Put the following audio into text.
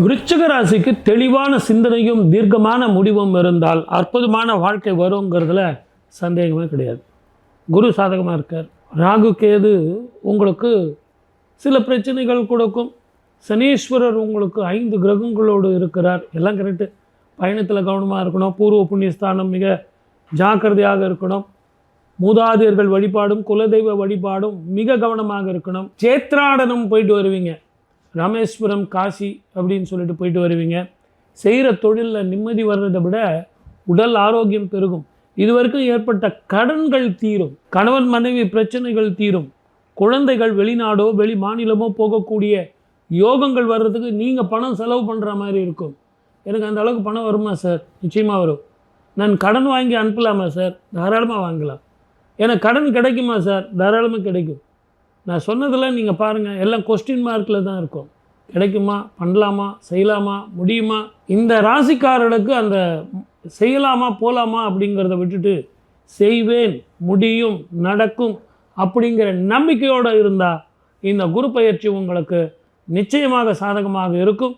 விருச்சிக ராசிக்கு தெளிவான சிந்தனையும் தீர்க்கமான முடிவும் இருந்தால் அற்புதமான வாழ்க்கை வருங்கிறதுல சந்தேகமே கிடையாது. குரு சாதகமாக இருக்கார். ராகு கேது உங்களுக்கு சில பிரச்சனைகள் கொடுக்கும். சனீஸ்வரர் உங்களுக்கு ஐந்து கிரகங்களோடு இருக்கிறார். எல்லாம் கரெக்டு பயணத்தில் கவனமாக இருக்கணும். பூர்வ புண்ணியஸ்தானம் மிக ஜாக்கிரதையாக இருக்கணும். மூதாதையர்கள் வழிபாடும் குலதெய்வ வழிபாடும் மிக கவனமாக இருக்கணும். சேத்ராடனம் போயிட்டு வருவீங்க. ராமேஸ்வரம் காசி அப்படின்னு சொல்லிட்டு போயிட்டு வருவீங்க. செய்கிற தொழிலில் நிம்மதி வர்றதை விட உடல் ஆரோக்கியம் பெருகும். இதுவரைக்கும் ஏற்பட்ட கடன்கள் தீரும். கணவன் மனைவி பிரச்சனைகள் தீரும். குழந்தைகள் வெளிநாடோ வெளி மாநிலமோ போகக்கூடிய யோகங்கள் வர்றதுக்கு நீங்கள் பணம் செலவு பண்ணுற மாதிரி இருக்கும். எனக்கு அந்த அளவுக்கு பணம் வருமா சார்? நிச்சயமாக வரும். நான் கடன் வாங்கி அனுப்பலாமா சார்? தாராளமாக வாங்கலாம். எனக்கு கடன் கிடைக்குமா சார்? தாராளமாக கிடைக்கும். நான் சொன்னதெல்லாம் நீங்கள் பாருங்கள் எல்லாம் கொஸ்டின் மார்க்கில் தான் இருக்கும். கிடைக்குமா? பண்ணலாமா? செய்யலாமா? முடியுமா? இந்த ராசிக்காரர்களுக்கு அந்த செய்யலாமா போகலாமா அப்படிங்கிறத விட்டுட்டு செய்வேன் முடியும் நடக்கும் அப்படிங்கிற நம்பிக்கையோடு இருந்தால் இந்த குரு பயிற்சி உங்களுக்கு நிச்சயமாக சாதகமாக இருக்கும்.